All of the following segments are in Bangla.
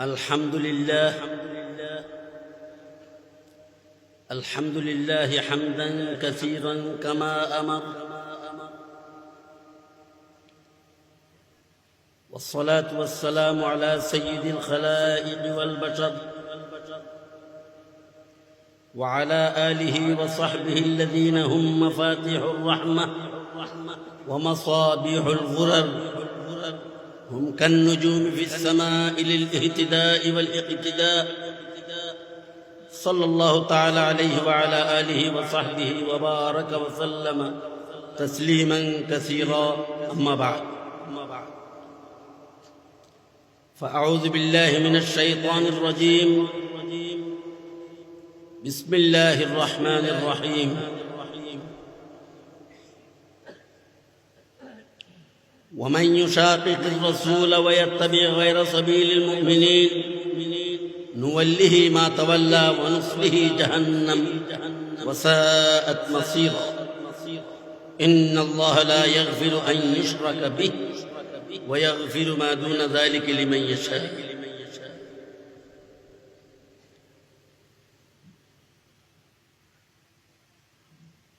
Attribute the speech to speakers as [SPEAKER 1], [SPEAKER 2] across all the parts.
[SPEAKER 1] الحمد لله. الحمد لله حمدا كثيرا كما أمر. والصلاة والسلام على سيد الخلائق والبشر. وعلى آله وصحبه الذين هم مفاتيح الرحمة ومصابيح الغرر. هم كالنجوم في السماء للاهتداء والاقتداء. صلى الله تعالى عليه وعلى آله وصحبه وبارك وسلم تسليما كثيرا. أما بعد. فأعوذ بالله من الشيطان الرجيم. بسم الله الرحمن الرحيم. ومن يشاقق الرسول ويتبع غير سبيل المؤمنين نوله ما تولى ونصله جهنم وساءت مصيرا. إن الله لا يغفر أن يشرك به ويغفر ما دون ذلك لمن يشاء.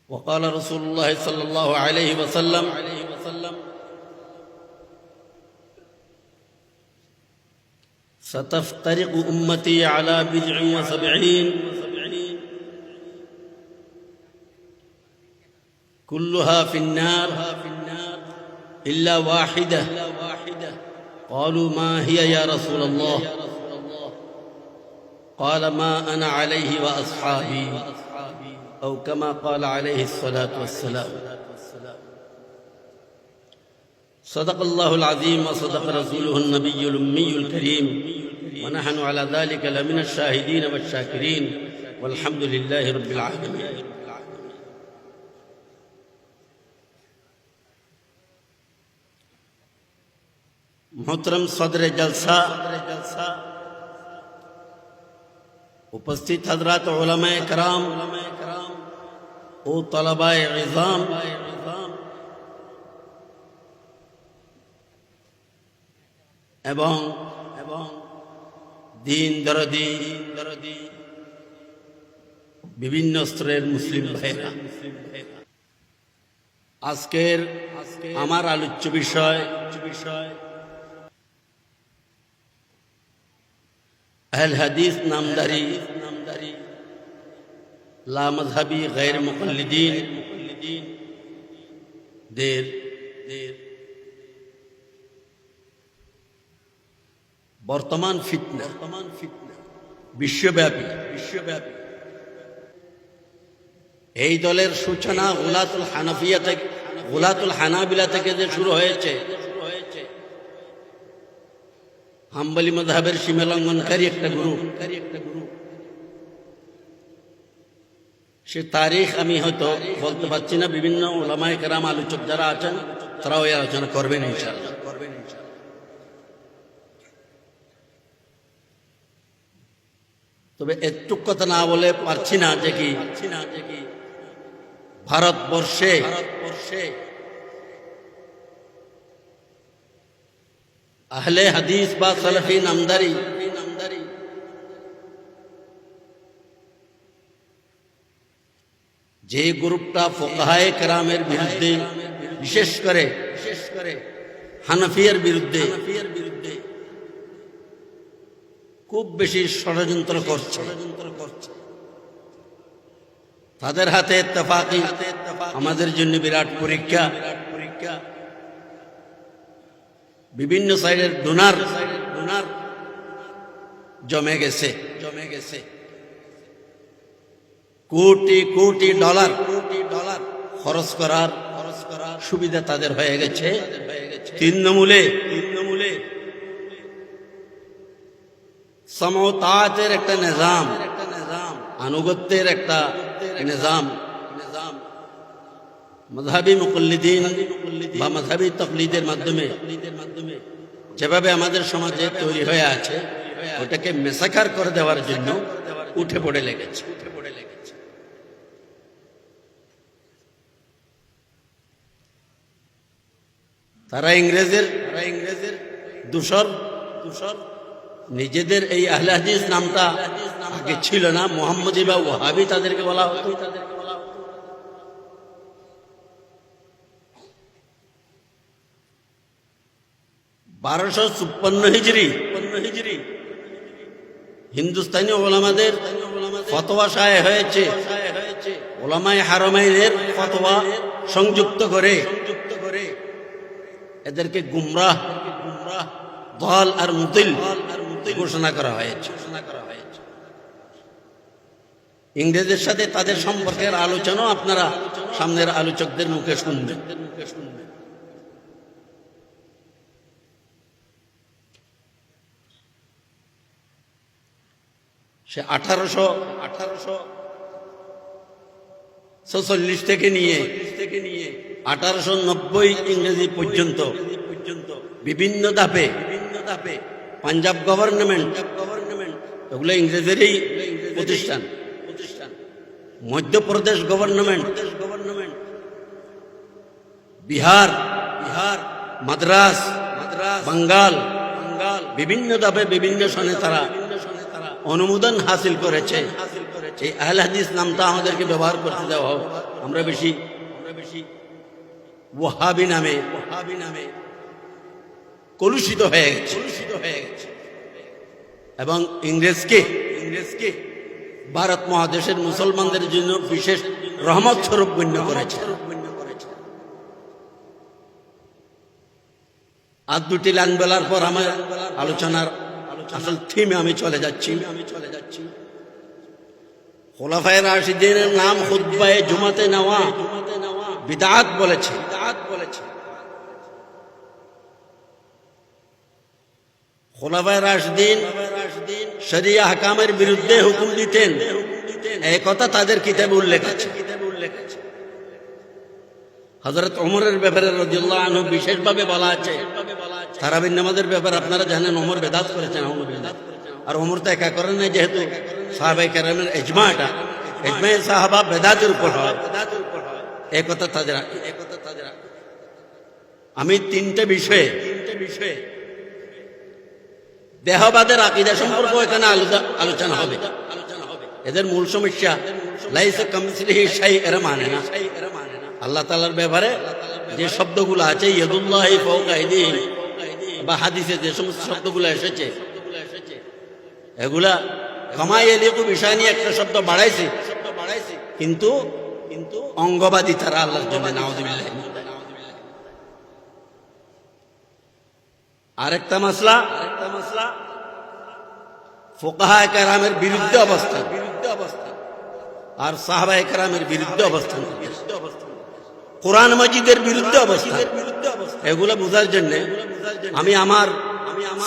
[SPEAKER 1] وقال رسول الله صلى الله عليه وسلم ستفترق أمتي على بضع وسبعين. كلها في النار إلا واحدة. قالوا ما هي يا رسول الله؟ قال ما أنا عليه وأصحابي أو كما قال عليه الصلاة والسلام. صدق الله العظيم وصدق رسوله النبي الأمي الكريم. ونحن على ذلك لمن الشاهدين والشاكرين والحمد لله رب العالمين. محترم صدر جلسہ उपस्थित حضرات علماء कराम ओ तलबा निज़ाम দিন দরদি বিভিন্ন স্তরের মুসলিম ভাইরা আজকের আমার আলোচ্য বিষয় বিষয় হাদিস নামদারি নামদারি লা মজহাবি গैर দের দের বর্তমান ফিতনা। বর্তমান ফিতনা বিশ্বব্যাপী। বিশ্বব্যাপী এই দলের সূচনা গুলাতুল হানাফিয়া থেকে গুলাতুল হানাবিলা থেকে যে শুরু হয়েছে। হাম্বলি মধাবের সীমালঙ্ঘনকারী একটা গ্রুপ। সে তারিখ আমি হয়তো বলতে পারছি না। বিভিন্ন ওলামায় কেরাম আলোচক যারা আছেন, তারাও এই আলোচনা করবেন ইনশাআল্লাহ করবেন তবে এটুক কথা না বলে পারছি না যে কি ভারতবর্ষে ভারতবর্ষে আহলে হাদিস বা সালাফি নামদারি যে গ্রুপটা ফোকাহায় কেরামের বিরুদ্ধে, বিশেষ করে বিশেষ করে হানাফিয়ার বিরুদ্ধে বিরুদ্ধে খুব বেশি ষড়যন্ত্র করছে। তাদের হাতে আমাদের জন্য বিরাট পরীক্ষা। পরীক্ষা বিভিন্ন সাইডের ডোনার ডোনার জমে গেছে। জমে গেছে কোটি কোটি ডলার কোটি ডলার খরচ করার খরচ করার সুবিধা তাদের হয়ে গেছে। তৃণমূলে সমতাতের একটা নিজাম আনুগত্যের একটা নিজাম মধাবি মুকল্লিদিন বা মধাবি তকলিদের মাধ্যমে যেভাবে আমাদের সমাজে তৈরি হয়ে আছে ওটাকে মেসাকার করে দেওয়ার জন্য উঠে পড়ে লেগেছে তারা ইংরেজের তারা ইংরেজের দূষর দূষর নিজেদের এই আহলে নামটা আগে ছিল না। মোহাম্মদী বা ওহাবি তাদেরকে বলা হতো। বারোশো চুপ্পান্ন হিজড়ি হিজড়ি হিন্দুস্তানি ওলামাদের ফতোয়া সায় হয়েছে। ওলামাই হারমাইনের ফতোয়া সংযুক্ত করে। এদেরকে গুমরাহ গুমরাহ দল আর মুতিল ঘোষণা করা হয়েছে। ইংরেজের সাথে তাদের সম্পর্কের আলোচনাও আপনারা সামনের আলোচকদের মুখে শুনবেন। সে আঠারোশো আঠারোশো ছচল্লিশ থেকে নিয়ে থেকে নিয়ে আঠারোশো নব্বই ইংরেজি পর্যন্ত পর্যন্ত বিভিন্ন ধাপে বিভিন্ন ধাপে পাঞ্জাব গভর্নমেন্ট, এগুলো ইংরেজেরই প্রতিষ্ঠান। মধ্যপ্রদেশ গভর্নমেন্ট, বিহার বিহার মাদ্রাস মাদ্রাস বাঙ্গাল বাঙ্গাল বিভিন্ন ধাপে বিভিন্ন সনে তারা অনুমোদন হাসিল করেছে। এই আহল হাদিস নামটা আমাদেরকে ব্যবহার করতে দেওয়া হোক। আমরা বেশি আমরা বেশি ওয়াহাবি নামে ওয়াহাবি নামে কলুষিত হয়ে গেছে। কলুষিত হয়ে গেছে এবং ইংরেজকে ইংরেজকে ভারত মহাদেশের মুসলমানদের জন্য বিশেষ রহমত স্বরূপ গণ্য করেছে। আর দুটি লাইন বলার পর আমার আলোচনার আসল থিমে আমি চলে যাচ্ছি আমি চলে যাচ্ছি। খোলাফায় রাশিদিনের নাম খুদ্বায়ে জুমাতে নেওয়া বিদাত বলেছে। খোলাফায় রাশিদিন শরিয়া হাকামের বিরুদ্ধে হুকুম দিতেন। এই কথা তাদের কিতাবে উল্লেখ আছে। হজরত ওমরের ব্যাপারে রদিউল্লাহ আনহু বিশেষভাবে বলা আছে। তারাবিন নামাজের ব্যাপারে আপনারা জানেন ওমর বেদাত করেছেন, ওমর বেদাত আর ওমর তো একা করেন না যেহেতু সাহাবাই কেরামের এজমাটা এজমাই সাহাবা বেদাতের উপর হয়। এ কথা তাদের আমি তিনটে বিষয়ে তিনটে বিষয়ে দেহবাদের আকিদা সম্পর্ক এখানে আলোচনা হবে। এদের মূল সমস্যা মানে আল্লাহ তালার ব্যাপারে যে শব্দগুলো আছে বা হাদিসে যে সমস্ত শব্দগুলো এসেছে, এগুলা কমাই এলিকু বিষয় নিয়ে একটা শব্দ বাড়াইছে, কিন্তু কিন্তু অঙ্গবাদী তারা আল্লাহর জন্য নাওদিল্লাহ আরেকটা মাসলা আরেকটা ফোকাহা একরামের বিরুদ্ধে অবস্থান বিরুদ্ধে অবস্থান আর সাহাবা একরামের বিরুদ্ধে অবস্থান বিরুদ্ধে অবস্থান কোরআন মজিদের বিরুদ্ধে অবস্থান এগুলো বোঝার জন্য আমি আমার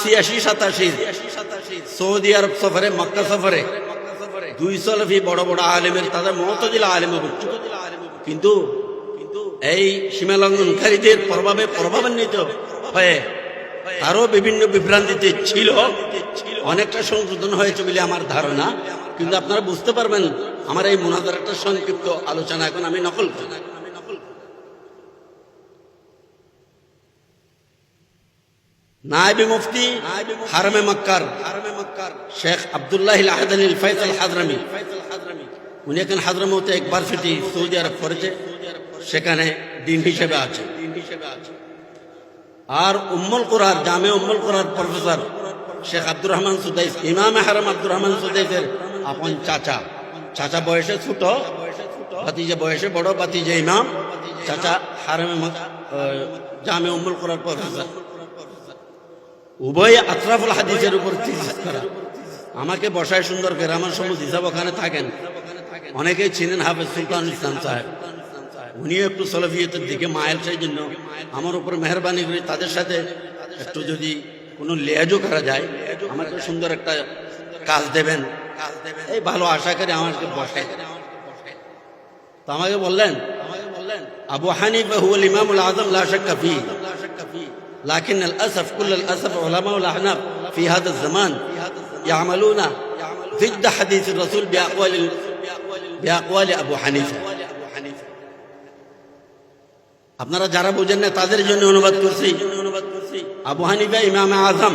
[SPEAKER 1] ছিয়াশি সাতাশি সৌদি আরব সফরে মক্কা সফরে দুই সলফি বড় বড় আলেমের তাদের মহতজিল আলেমে কিন্তু এই সীমালঙ্ঘনকারীদের প্রভাবে প্রভাবান্বিত হয়ে আরও বিভিন্ন বিভ্রান্তিতে ছিল। অনেকটা সংশোধন হয়েছে বলে আমার ধারণা। কিন্তু আপনারা বুঝতে পারবেন, আমার এই মোনাজার একটা সংক্ষিপ্ত আলোচনা এখন আমি নকল করি মুফতি হারমে মক্কার হারমে মক্কার শেখ আব্দুল্লাহ আহদাল ফয়সাল হাজরামি। উনি এখন হাজরামতে একবার ফিটি সৌদি আরব করেছে। সেখানে দিন হিসেবে আছে দিন হিসেবে আছে। আর উম্মল কোরআর জামে উম্মল কোরআর প্রফেসর শেখ আব্দুর রহমান সুদাইস, ইমাম হারাম আব্দুর রহমান সুদাইসের আপন চাচা। চাচা বয়সে ছোট, ভাতিজা বয়সে বড়, ভাতিজা ইমাম, চাচা হারামে জামে উম্মল কোরআর প্রফেসর উভয় আত্রাফুল হাদিসের উপর করা। আমাকে বসায় সুন্দর করে আমার হিসাব ওখানে থাকেন। অনেকেই চিনেন হাফেজ সুলতান ইসলাম সাহেব। উনিও একটু সলফিয়তের দিকে মায়ের সেই জন্য আমার উপর মেহরবানি করে তাদের সাথে একটু যদি কোনো লেয়াজও করা যায় আমাকে সুন্দর একটা কাজ দেবেন এই ভালো আশা করে আমাকে বসায় তো আমাকে বললেন আমাকে বললেন আবু হানিফা হুয়াল ইমামুল আজম লা শাক্কা ফি لكن الأسف كل الأسف علماء الأحناف في هذا الزمان يعملون ضد حديث الرسول بأقوال بأقوال أبو حنيفة আপনারা যারা বোঝেন না, তাদের জন্য অনুবাদ করছি। আবু হানিফা, ইমাম আজম,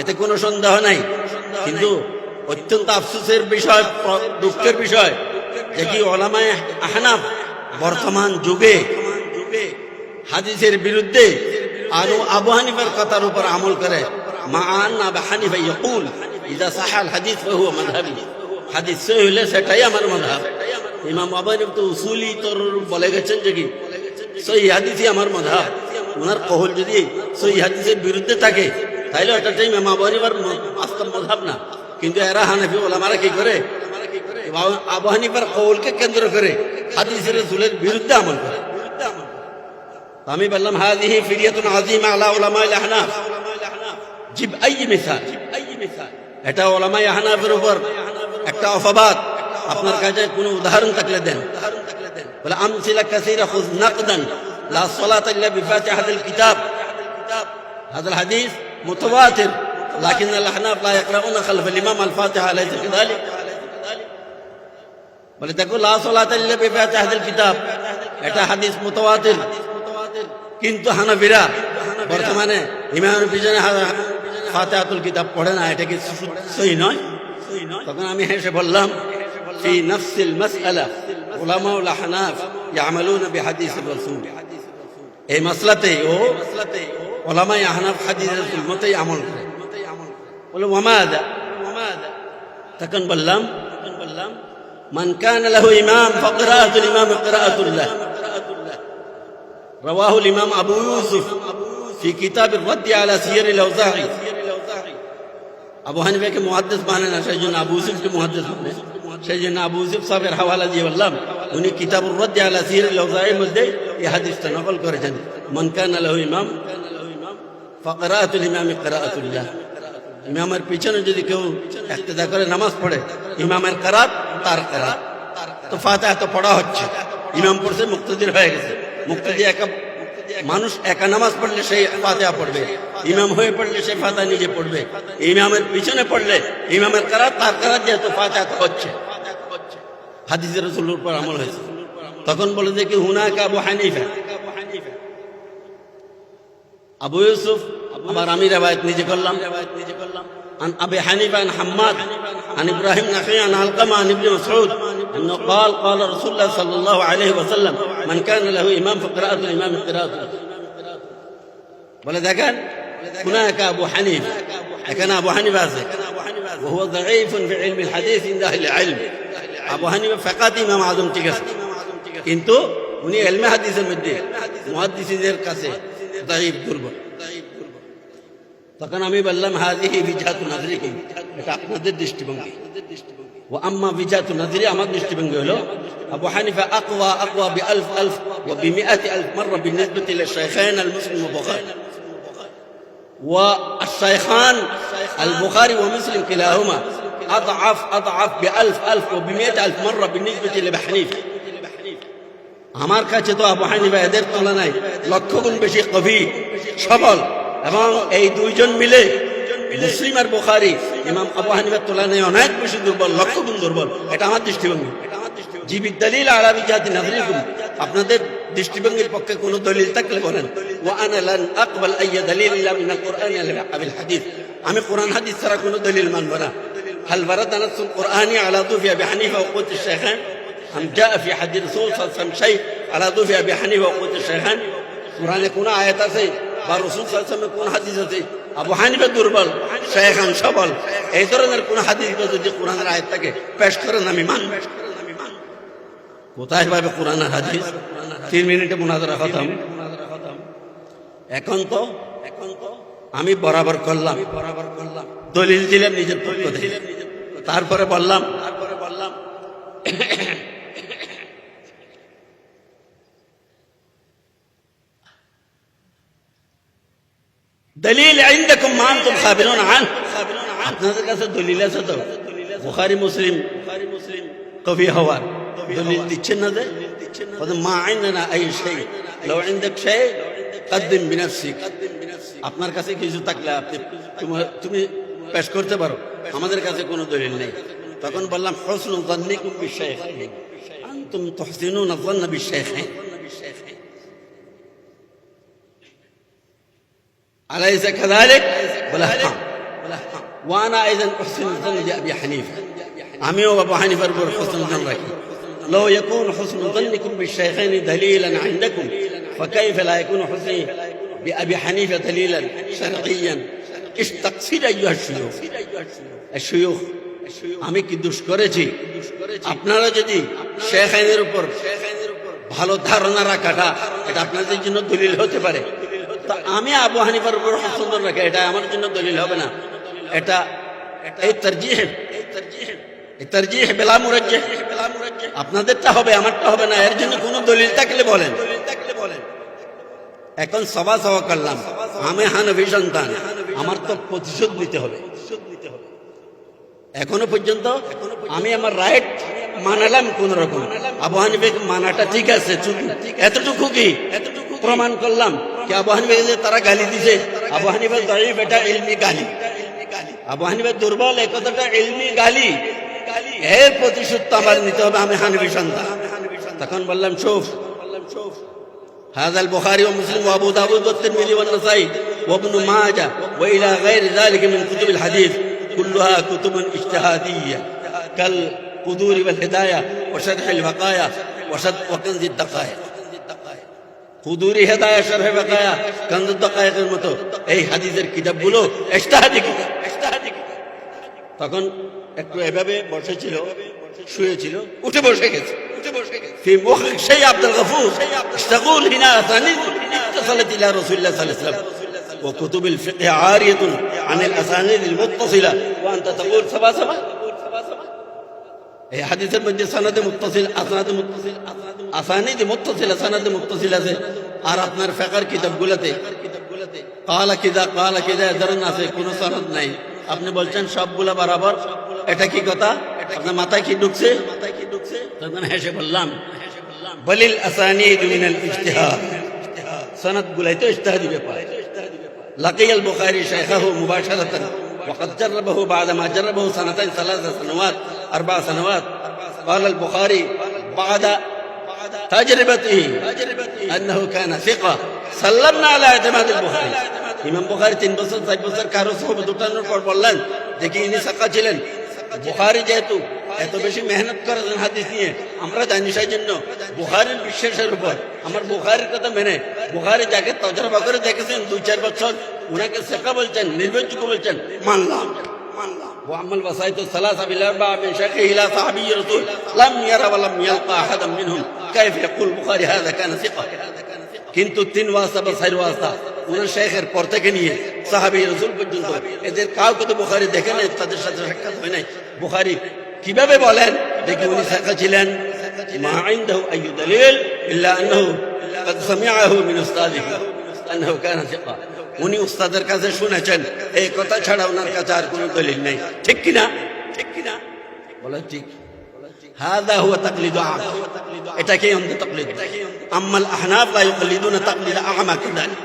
[SPEAKER 1] এতে কোনো সন্দেহ নাই। কিন্তু অত্যন্ত আফসোসের বিষয়, দুঃখের বিষয়, যে কি ওলামায় আহনাফ বর্তমান যুগে হাদিসের বিরুদ্ধে আর আবু হানিফার কথার উপর আমল করে। মা আবু হানিফা ইয়াকুল সাহাল হাদিস মাযহাবি। হাদিস সহি হলে সেটাই আমার মাযহাব। ইমাম আবু হানিফা তো উসুলি তোর বলে গেছেন যে কি সহি হাদিসই আমার মাযহাব ওনার কহল যদি সহি হাদিসের বিরুদ্ধে থাকে, তাইলে ওটাটাই ইমাম আবু হানিফার ম- বাস্তব মাযহাব না। কিন্তু এরা হানাফি ওলামারা কি করে? আবু হানিফার কৌলকে কেন্দ্র করে হাদিসের রসুলের বিরুদ্ধে আমল করে। আমি বললাম, হাদিহি ফিরিয়াতুন আযীমা আলা উলামাইল আহনাফ। জিব আই মিসাল। এটা ওলামাই আহনাফের উপর একটা অফবাদ আপনার কাছে কোনো উদাহরণ থাকলে দেন। বলে আমসিলা কাসীরা খুজ নাকদান লা সালাতা ইল্লা বিফাতিহাতিল কিতাব هذا الحديث متواتر لكن الأحناف لا يقرؤون خلف الإمام الفاتحة أليس كذلك؟ বলে দেখো লা সালাতা ইল্লা বিফাতিহাতিল কিতাব এটা হাদিস মুতাওয়াতির কিন্তু হানাফিরা বর্তমানে ইমামের পিছনে হা- ফাতিহাতুল কিতাব পড়ে না এটা কি সু- সহি নয় তখন আমি হেসে বললাম في نفس المسألة علماء الأحناف يعملون بحديث الرسول এই মাসলাতে ও ওলামাই আহনাফ হাদিস রসুল মতেই আমল করে বলে ওমাদা তখন বললাম তখন বললাম من كان له إمام فقراءة الإمام قراءة الله رواه الإمام أبو يوسف في كتاب الرد على سير الأوزاعي আবু হানিফাকে মুহাদ্দিস মানে না? সেই জন্য আবু ইউসুফকে মুহাদ্দিস মানে সেই জন্য আবু ইউসুফ সাহেবের হাওয়ালা দিয়ে বললাম, উনি কিতাবুর রদ্দে আলা সির লৌজায়ের মধ্যে এই হাদিসটা নকল করেছেন। মন কান আলাহু ইমাম, ফকরাতুল ইমাম কিরাআতুল্লাহ। ইমামের পিছনে যদি কেউ ইক্তেদা করে নামাজ পড়ে, ইমামের কারাত তার কারাত। তো ফাতিহা তো পড়া হচ্ছে। ইমাম পড়ছে, মুক্তদির হয়ে গেছে। মুক্তদি একা মানুষ একা নামাজ পড়লে সেই ফাতিহা পড়বে। ইমাম হয়ে পড়লে সেই ফাতিহা নিজে পড়বে ইমামের পিছনে পড়লে ইমামের কারাত তার কারাত যেহেতু ফাতিহা তো হচ্ছে হাদিসের রসুলের উপর আমল হয়েছে তখন বলে যে কি হুনাকা আবু হানিফা আবু ইউসুফ আবার আমি রেবায়ত নিজে করলাম নিজে করলাম عن أبي حنيفة عن حماد عن إبراهيم نخعي عن علقمة عن ابن مسعود أنه قال قال رسول الله صلى الله عليه وسلم من كان له إمام فقراءة الإمام قراءته বলে দেখেন هناك أبو حنيفة كان أبو حنيفة هذا وهو ضعيف في علم الحديث عند أهل العلم أبو حنيفة فقط إمام আজম ঠিক আছে কিন্তু উনি এলমে হাদিসের মধ্যে মুহাদ্দিসিদের কাছে দাইব দুর্বল তখন আমি বললাম হাজিহি বিজাতু নাজরিহি এটা আপনাদের দৃষ্টিভঙ্গি ও আম্মা বিজাতু নাজরি আমার দৃষ্টিভঙ্গি হলো আবু হানিফা আকওয়া আকওয়া বি আলফ আলফ ও বি মিআতি আলফ মাররা بالنسبة للشيخين المسلم والبخاري والشيخان البخاري ومسلم كلاهما أضعف أضعف بألف ألف وبمئة ألف مرة بالنسبة لأبي حنيفة আমার কাছে তো আবু হানিফা এদের তুলনায় লক্ষ গুণ বেশি কবি সবল এবং এই দুইজন মিলে মুসলিম আর বুখারি ইমাম আবু হানিফার তুলনায় অনেক বেশি দুর্বল লক্ষ গুণ দুর্বল এটা আমার দৃষ্টিভঙ্গি জীবিত দলিল আলাবি জাতি নাজরিকুম আপনাদের দৃষ্টিভঙ্গির পক্ষে কোনো দলিল থাকলে বলেন আমি কোরআন হাদিস ছাড়া কোনো দলিল মানব না। হালবারা দানাসুল কোরআনি আলা দুফিয়া বিহানিফা ওকুত শেখান আম জা ফি হাদির রসুল সাল্লাম শাই আলা দুফিয়া বিহানিফা ওকুত শেখান কোরআনে কোনো আয়াত আছে? বা রসুল সাল্লামে কোন হাদিস আছে? আবু হানিফা দুর্বল শেখান সবল। এই ধরনের কোন হাদিস যদি কোরআনের আয়াত থাকে, পেশ করেন, আমি মান কোথায় পাবে কোরআনের হাদিস? তিন মিনিটে মোনাজারা খতম এখন তো এখন তো আমি বরাবর করলাম বরাবর করলাম দলিল দিলাম নিজের পক্ষ থেকে তারপরে বললাম তারপরে বললাম দলিল عندكم ما انتم خابرون عنه আপনাদের কাছে দলিল আছে তো বুখারী মুসলিম বুখারী মুসলিম কবি হওয়ার দলিল দিচ্ছেন না যে মা عندنا اي شيء لو عندك شيء قدم بنفسك আপনার কাছে কিছু থাকলে আপনি তোমার- তুমি পেশ করতে পারো আমাদের কাছে কোনো দলিল নেই তখন বললাম হসন ظنكم بالشيخين انتم تحسنون الظن بالشيخين أليس كذلك؟ বলে হ্যাঁ ওয়ানা আইজান হুসন জন আবি হানিফা আমিও আবু হানিফার উপর হুসন জন রাখি لو يكون حسن ظنكم بالشيخين دليلا عندكم فكيف لا يكون حسني بأبي حنيفة دليلا شرعيا ايش تقصد أيها الشيوخ الشيوخ আমি কি দুষ করেছি আপনারা যদি শেখ আইনের উপর ভালো ধারণা রাখাটা এটা আপনাদের জন্য দলিল হতে পারে তা আমি আবু হানিফার উপর সুন্দর রাখা এটা আমার জন্য দলিল হবে না এটা এই তরজিহ এই তরজিহ বেলা মুরাজ্জে। আপনাদেরটা হবে, আমারটা হবে না। এর জন্য কোনো দলিল থাকলে বলেন। এখন সভা সভা করলাম। আমি হানবি সন্তান আমার তো প্রতিশোধ নিতে হবে। এখনও পর্যন্ত আমি আমার রাইট মানালাম কোন রকম। আবু হানিফে মানাটা ঠিক আছে এতটুকু কি? এতটুকু প্রমাণ করলাম কি আবু হানিফে যে তারা গালি দিছে। আবু হানিফে দরিফ এটা ইলমি গালি। আবু হানিফে দুর্বল এই কথাটা ইলমি গালি। এর প্রতিশোধ তো আমার নিতে হবে আমি হানিফি সন্তান তখন বললাম শোফ বললাম শোফ هذا البخاري ومسلم وابو داود والترمذي والنسائي وابن ماجه والى غير ذلك من كتب الحديث كلها كتب اجتهاديه كالقدور والهدايه وشرح البقايا وشد وكنز الدقائق কুদুরি হেদায়া শরহে বাকায়া কান্দ দাকায়েকের মতো এই হাদিসের কিতাবগুলো ইজতিহাদি কিতাব ইজতিহাদি কিতাব তখন একটু এভাবে বসেছিল শুয়েছিল উঠে বসে গেছে উঠে বসে গেছে في مخك شيء عبد الغفور تقول هنا أسانيد اتصلت إلى رسول الله صلى الله عليه وسلم وكتب الفقه عارية عن الأسانيد المتصلة وأنت تقول سبا سبا এই হাদিসের মধ্যে সনদে মুত্তাসিল আসনাদে মুত্তাসিল আসানিদে মুত্তাসিল আসনাদে মুত্তাসিল আছে আর আপনার ফিকর কিতাবগুলোতে কালা কিদা কালা কিদা ধরুন আছে কোনো সনদ নাই আপনি বলছেন সবগুলা বরাবর এটা কি কথা আপনার মাথায় কি ঢুকছে মাথায় কি ঢুকছে তখন হেসে বললাম বলিল আসানিদ মিনাল ইজতিহাদ সনদ গুলাই তো ইজতিহাদি ব্যাপার لقي البخاري شيخه مباشرة وقد جربه بعدما جربه سنتين ثلاث سنوات أربع سنوات قال البخاري بعد تجربته أنه كان ثقة سلمنا على اعتماد البخاري ইমাম বুখারি তিন বছর চার বছর কারো সহবত উঠানোর পর বললেন যে কি ইনি সাক্কা ছিলেন বুখারি যেহেতু এত বেশি মেহনত করেছেন হাদিস নিয়ে আমরা জানি সেই জন্য বুখারির বিশ্বাসের উপর আমার বুখারির কথা মেনে বুখারি যাকে তজরবা করে দেখেছেন দুই চার বছর উনাকে শেখা বলছেন নির্ভরযোগ্য বলছেন মানলাম মানলাম وأما الوسائط الثلاثة بالأربعة من شيخه إلى صحابي رسول لم يرى ولم يلقى أحدا منهم كيف يقول البخاري هذا كان ثقة কিন্তু তিন ওয়াস্তা বা চার ওয়াস্তা উনার শেখের পর থেকে নিয়ে সাহাবি রসুল পর্যন্ত এদের কাউকে তো বুখারি দেখে নাই তাদের সাথে সাক্ষাৎ হয় নাই বুখারি কিভাবে বলেন দেখি উনি শেখা ছিলেন মা عنده أي دليل إلا أنه قد سمعه من أستاذه أنه كان ثقة উনি উস্তাদের কাছে শুনেছেন এই কথা ছাড়া ওনার কাছে আর কোনো দলিল নেই ঠিক কিনা ঠিক কিনা বলে ঠিক هذا هو تقليد أعمى এটাকেই অন্ধ তকলিদ আম্মা আহনাফ লা ইউকলিদুনা তাকলিদ আ'মা কাযালিক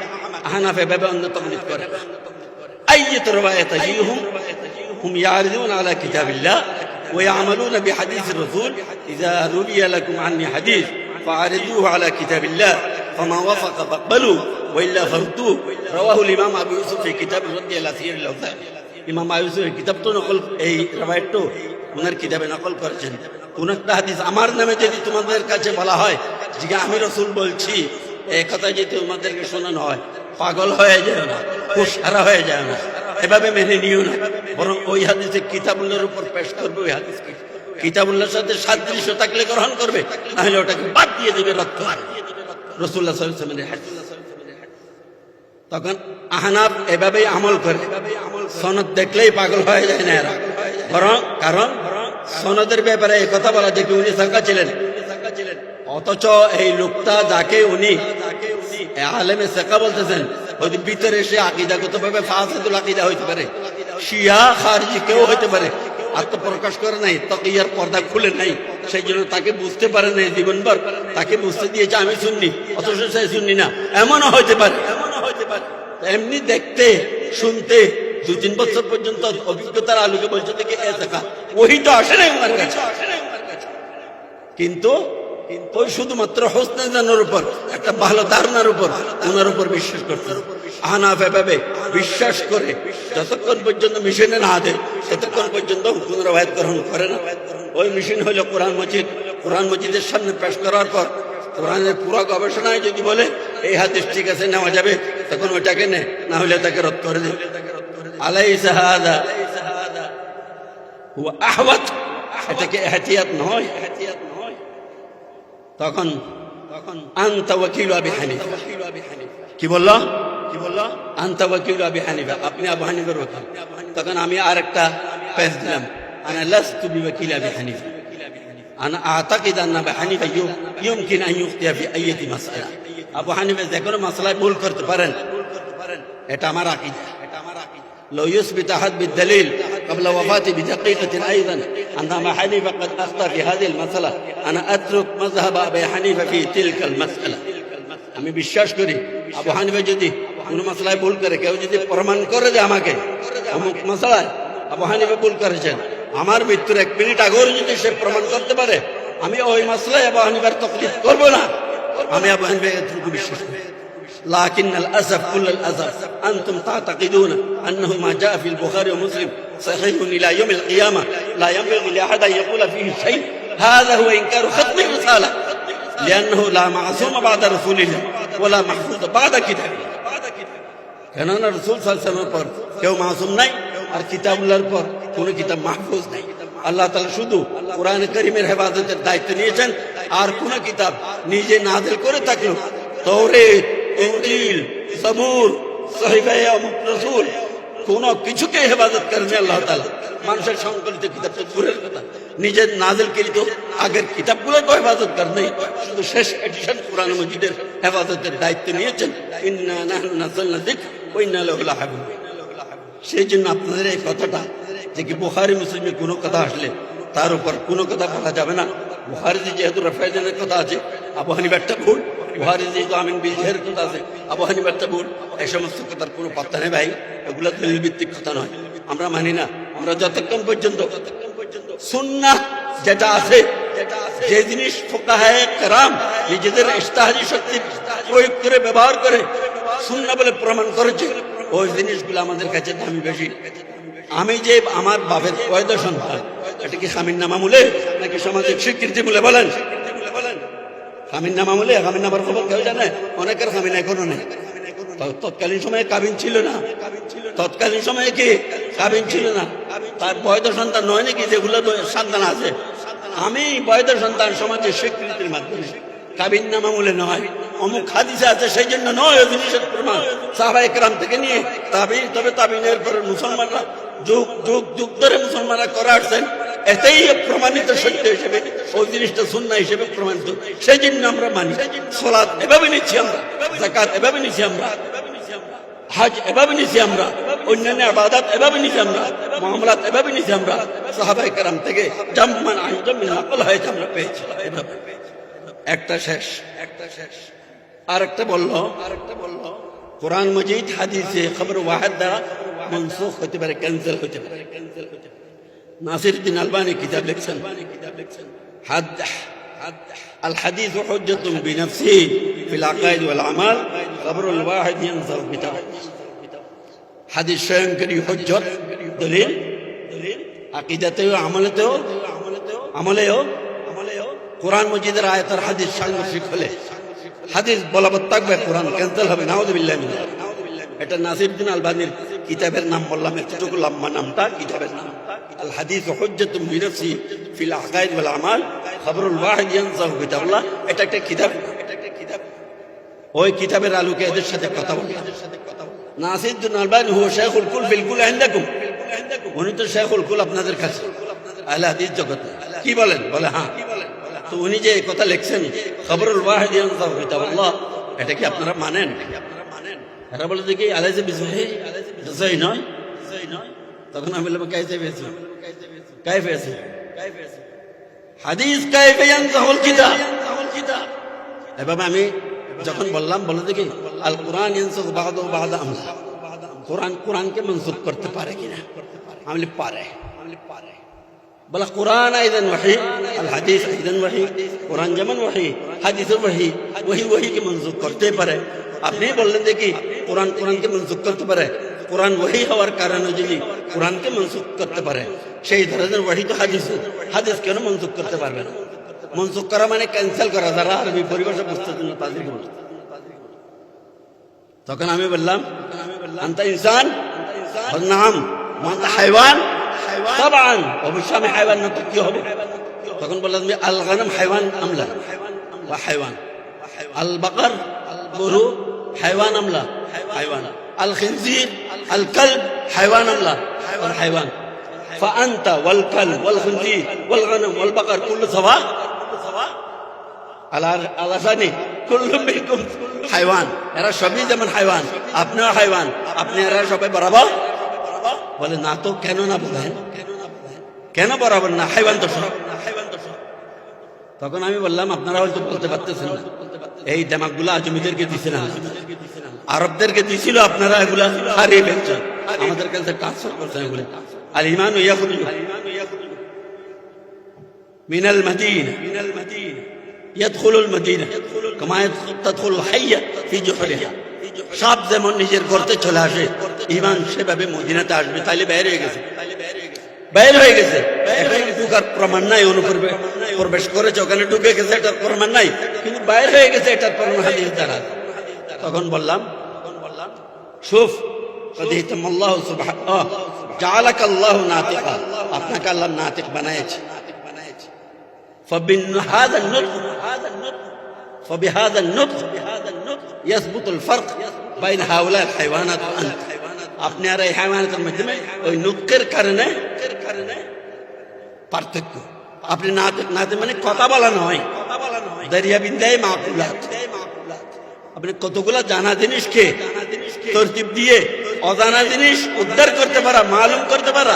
[SPEAKER 1] আহনাফ এভাবে অন্ধ তকলিদ করে أية رواية تجيهم هم يعرضون على كتاب الله ويعملون بحديث الرسول إذا روي لكم عني حديث فعرضوه على كتاب الله فما وفق فاقبلوا وإلا فردوه رواه الإمام أبو يوسف في كتاب الرد إلى سير الأوثان ইমাম আয়ুসের কিতাব তো নকল এই রবায়তটো ওনার কিতাবে নকল করেছেন কোন একটা হাদিস আমার নামে যদি তোমাদের কাছে বলা হয় যে আমি রসুল বলছি এই কথা যদি তোমাদেরকে শোনানো হয় পাগল হয়ে যায় না, কুসারা হয়ে যায় না। এভাবে মেনে নিও না। বরং ওই হাদিসে কিতাবুল্লার উপর পেশ করবে ওই হাদিসকে কিতাবুল্লার সাথে সাদৃশ্য থাকলে গ্রহণ করবে, নাহলে ওটাকে বাদ দিয়ে দেবে রক্ত রসুল্লাহ সাল্লামের হাদিস। তখন আহনাব এভাবেই আমল করে। সনদ দেখলেই পাগল হয়ে যায় না এরা। বরং, কারণ সনদের ব্যাপারে এই কথা বলা যে উনি সাঙ্কা ছিলেন। অথচ এই লোকটা যাকে উনি আলেমে শেখা বলতেছেন হয়তো ভিতরে সে আকিদাগত ভাবে ফাঁসেদুল আকিদা হইতে পারে, শিয়া, খারজি কেউ হইতে পারে। আত্মপ্রকাশ করে নাই, তকিয়ার পর্দা খুলে নাই সেই জন্য তাকে বুঝতে পারে নাই জীবনভর, তাকে বুঝতে দিয়েছে আমি শুননি অথচ সে শুননি না, এমনও হইতে পারে। এমনও হইতে পারে এমনি দেখতে, শুনতে, দু তিন বছর পর্যন্ত অভিজ্ঞতার আলোকে বলছে থেকে এ থাকা ওই তো আসে নাই ওনার কাছে। কিন্তু ওই শুধুমাত্র হোসনে উপর, একটা ভালো ধারণার উপর ওনার উপর বিশ্বাস করতে আহনাফ এভাবে বিশ্বাস করে যতক্ষণ পর্যন্ত মেশিনে না দেয় ততক্ষণ পর্যন্ত হুকুম রবায়ত গ্রহণ করে না। ওই মেশিন হলো কোরআন মজিদ। কোরআন মজিদের সামনে পেশ করার পর কোরআনের পুরো গবেষণায় যদি বলে, এই হাদিস ঠিক আছে, নেওয়া যাবে, তখন ওইটাকে নে, না হলে তাকে রদ করে দেবে আলাই সাহাদা আহওয়াত। এটাকে এহতিয়াত নয়। তখন তখন আন্তা ওয়াকিল আবি হানিফা। কি বলল? কি বলল? আন্তা ওয়াকিল আবি হানিফা। আপনি আবু হানিফার ওকিল তখন আমি আর একটা পেস দিলাম। আনা লাস্তু বি ওয়াকিল আবি হানিফা। আনা আতাকিদ আন্না আবি হানিফা ইয়ুমকিন আন ইউখতিয়া ফি আইয়াতি মাসআলা। আবু হানিফা যে কোনো মাসলায় ভুল করতে পারেন। এটা আমার আকীদা। এটা আমার আকীদা লয়ুস বিতাহাদ বিদলিল قبل وفاته بدقيقة أيضا أن أبا حنيفة قد أخطأ في هذه المسألة أنا أترك مذهب أبي حنيفة في تلك المسألة আমি বিশ্বাস করি আবু হানিফা যদি কোন মশলায় ভুল করে কেউ যদি প্রমাণ করে দেয় আমাকে অমুক মশলায় আবু হানিফা ভুল করেছেন আমার মৃত্যুর এক মিনিট আগেও যদি সে প্রমাণ করতে পারে আমি ওই মশলায় আবু হানিফার তকলিফ করবো না আমি আবু হানিফা এতটুকু বিশ্বাস করি لكن الأسف كل الأسف أنتم تعتقدون أنه ما جاء في البخاري ومسلم صحيح إلى يوم القيامة لا ينبغي لأحد أن يقول فيه شيء هذا هو إنكار ختم الرسالة لأنه لا معصوم بعد رسول الله ولا محفوظ بعد كتابه কেননা রসুল সাল্লামের পর কেউ মাসুম নাই আর কিতাবুল্লাহর পর কোন কিতাব মাহফুজ নাই আল্লাহ তালা শুধু কোরআন করিমের হেফাজতের দায়িত্ব নিয়েছেন আর কোন কিতাব নিজে নাজেল করে থাকলো তৌরেত সহিবায়ে অমুক রসুল, কোন কিছুকে হেফাজত করেন আল্লাহ তালা মানুষের সংকলিত কিতাব তো দূরের কথা। নিজের নাজেল করিত আগের কিতাবগুলো তো হেফাজত করেন নাই। শুধু শেষ এডিশন কোরআন মজিদের হেফাজতের দায়িত্ব নিয়েছেন। সেই জন্য আপনাদের এই কথাটা, যে কি বুখারি মুসলিমে কোনো কথা আসলে তার উপর কোনো কথা বলা যাবে না। বুহারিতে যেহেতু রফায়জানের কথা আছে, আবু হানিবারটা ভুল। বুহারি যেহেতু আমিন বিজয়ের কথা আছে, আবু হানিবারটা ভুল এই সমস্ত কথার কোনো পাত্তা নেই ভাই। এগুলো দলিল ভিত্তিক কথা নয়। আমরা মানি না। আমরা যতক্ষণ পর্যন্ত সুন্নাহ যেটা আছে, যে জিনিস ফোকাহে কারাম, নিজেদের ইস্তাহাজি শক্তি প্রয়োগ করে, ব্যবহার করে সুন্না বলে প্রমাণ করেছে, ওই জিনিসগুলো আমাদের কাছে দামি বেশি। আমি যে আমার বাপের বৈধ সন্তান, এটা কি স্বামীর নামামূলে নাকি সামাজিক স্বীকৃতি বলে বলেন? স্বামীর নামামূলে কামিন নামার খবর কেউ জানে? অনেকের কামিন এখনও নেই। তৎকালীন সময়ে কাবিন ছিল না। তৎকালীন সময়ে কি কাবিন ছিল না? তার বৈধ সন্তান নয় নাকি? যেগুলো সন্তান আছে। আমি বৈধ সন্তান সমাজের স্বীকৃতির মাধ্যমে। কাবিন নামামূলে নয়। অমুক হাদিসে আছে, সেই জন্য নয় জিনিসের প্রমাণ। সাহাবাই একরাম থেকে নিয়ে তাবিন, তবে তাবিনের পরে মুসলমানরা যুগ যুগ যুগ ধরে মুসলমানরা করে আসছেন। এতেই প্রমাণিত সত্য হিসেবে, ওই জিনিসটা শূন্য হিসেবে প্রমাণিত। সেই জন্য আমরা মানি সলাদ এভাবে নিচ্ছি আমরা জাকাত এভাবে নিচ্ছি আমরা, হাজ এভাবে নিছি আমরা, অন্যান্য আবাদাত এভাবে নিছি আমরা, মামলাত এভাবে নিছি আমরা। সাহাবাই কারাম থেকে জাম্মান হয়েছে আমরা পেয়েছি। এভাবে একটা শেষ একটা শেষ আর একটা বললো আর একটা বললো কোরআন মজিদ হাদিসে খবর ওয়াহেদ দ্বারা মনসুখ হতে পারে ক্যান্সেল হতে পারে ক্যান্সেল হতে পারে নাসির উদ্দিন আলবানি কিতাব লিখছেন কিতাব লিখছেন হাদ الحديث حجة بنفسه في العقائد والأعمال خبر الواحد ينظر بتاعه হাদিস স্বয়ংকারী হজ্জত দলিল আকিদাতেও আমলেতেও আমলেও আমলেও কোরআন মজিদের আয়াতের হাদিস সাংঘর্ষিক হলে। হাদিস বলাবত থাকবে, কোরআন ক্যান্সেল হবে নাউদুবিল্লাহ। এটা নাসিরুদ্দিন আলবানির কিতাবের নাম বললাম, এতটুকু লম্বা নামটা, কিতাবের নাম। আল হাদিস হজ্জতুম বিনফসি ফিল আকাইদ ওয়াল আমাল, খবরুল ওয়াহিদ ইয়ানসাহু কিতাবুল্লাহ। এটা একটা কিতাব। ওই কিতাবের আলোকে এদের সাথে কথা বলি নাসিরুদ্দিন আলবানি হুয়া শেখুল কুল ফিল কুল ইনদাকুম উনি তো শেখুল কুল আপনাদের কাছে। আহলে হাদিস জগতে। কি বলেন? বলে হ্যাঁ। তো উনি যে কথা লিখছেন খবরুল ওয়াহিদ কিতাবুল্লাহ এটা কি আপনারা মানেন? আপনারা মানেন এরা বলে কি আলাইজে বিজয় বিজয় নয়। তখন আমি বললাম কাইফে পেয়েছি? কাইফে আছে। হাদিস কাইফে ইয়ানসাহুল কিতাব। এভাবে আমি যখন বললাম বলে দেখি আল কোরআন ইয়ানসুখ বাদ বাদ আমলা। কোরআন কোরআনকে মনসুখ করতে পারে কিনা? আমি বলি, পারে। আমি বলি, পারে বলে কোরআন আইদান ওয়াহি আল হাদিস আইদান ওয়াহি কোরআন যেমন ওয়াহি হাদিসের ওয়াহি ওহি ওহিকে মনসুখ করতে পারে আপনি বললেন যে কি কোরআন কোরআনকে মনসুখ করতে পারে কোরআন ওহি হওয়ার কারণে যদি কোরআনকে মনসুখ করতে পারে সেই ধরনের ওয়াহি তো হাদিস হাদিস কেন মনসুখ করতে পারবে না মনসুখ করা মানে ক্যান্সেল করা যারা আরবি পরিভাষা বুঝতে জন্য তাদের বলছে তখন আমি বললাম আন্তা ইনসান বল নাম মান্তা হাইওয়ান তাবান অবশ্যই আমি হাইওয়ান না তো কি হবে তখন বললাম আমি আল গানাম হাইওয়ান আমলা বা হাইওয়ান আল বাকার গরু হাইওয়ান আমলা হাইওয়ান আল খিনজির আল কলব হাইওয়ান আমলা হাইওয়ান فأنت والكلب والخنزير والغنم والبقر كل سواء আল্লাহ আল্লাহ জানি কুল্লুম বিকুম হাইওয়ান এরা সবই যেমন হাইওয়ান আপনিও হাইওয়ান আপনি এরা সবাই বরাবর বলে না তো কেন না বলেন কেন বরাবর না হাইওয়ান তো সব তখন আমি বললাম আপনারা হয়তো বলতে পারতেছেন না এই দেমাকগুলো আজমিদেরকে দিছে না আরবদেরকে দিছিল আপনারা এগুলা হারিয়ে ফেলছেন আমাদের কাছে ট্রান্সফার করছেন এগুলো আল ইমান ইয়াহুদি من المدينة من المدينة يدخل المدينة كما يدخل- تدخل الحية في جحرها সব যেমন নিজের গর্তে চলে আসে ইমান সেভাবে মদিনাতে আসবে তাইলে বাইরে হয়ে গেছে বাইরে হয়ে গেছে এখানে ঢুকার প্রমাণ নাই অনুপ্রবে প্রবেশ করেছে ওখানে ঢুকে গেছে এটার প্রমাণ নাই কিন্তু বাইরে হয়ে গেছে এটার প্রমাণ হাদিস দ্বারা তখন বললাম শুফ قد اهتم الله سبحانه آه. جعلك الله ناطقا আপনাকে আল্লাহ নাতিক বানাইছে فبهذا النطق هذا النطق فبهذا النطق بهذا النطق يثبت الفرق بين هؤلاء الحيوانات وانت আপনি আর এই হাইওয়ানাতের মাধ্যমে ওই নুকের কারণে পার্থক্য। আপনি নাতে নাতে মানে কথা বলা নয়। দরিয়া বিন্দায় মাকুলাত আপনি কতগুলা জানা জিনিসকে তরতিব দিয়ে অজানা জিনিস উদ্ধার করতে পারা, মালুম করতে পারা,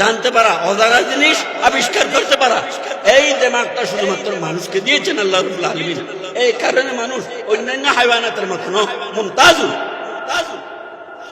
[SPEAKER 1] জানতে পারা, অজানা জিনিস আবিষ্কার করতে পারা, এই দেমাগটা শুধুমাত্র মানুষকে দিয়েছেন আল্লাহ আলমিন। এই কারণে মানুষ অন্যান্য হাইওয়ানাতের মতন মুমতাজু।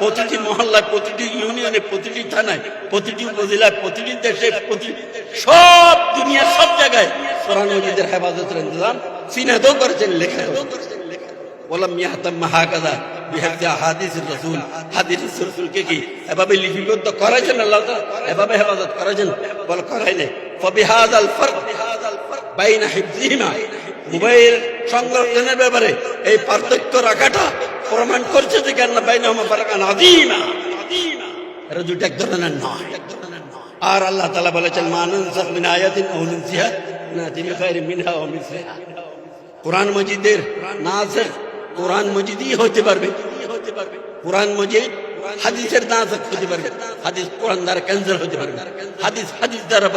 [SPEAKER 1] প্রতিটি মহল্লায়, প্রতিটি ইউনিয়নে, প্রতিটি থানায়, প্রতিটি উপজেলায়, প্রতিটি দেশে সব দুনিয়ার সব জায়গায় কোরআন মজিদের হেফাজতের ইন্তজাম সিনাতেও করেছেন লেখা বললাম ইয়াহতাম হাকাদা বিহাদ্দা হাদিস রাসূল। হাদিস রাসূলকে কি এভাবে করেছেন সংরক্ষণের ব্যাপারে এই পার্থক্য রাখাটা প্রমাণ করছে যে কেন বাইনাহুমা আর আল্লাহ বলেছেন কোরআন মজিদের কোরআন মজিদই হতে পারবে। কোরআন মজিদ হাদিসের নাসেখ হতে পারবে। হাদিস কোরআন দ্বারা ক্যান্সেল হতে পারবে। হাদিস হাদিস দ্বারা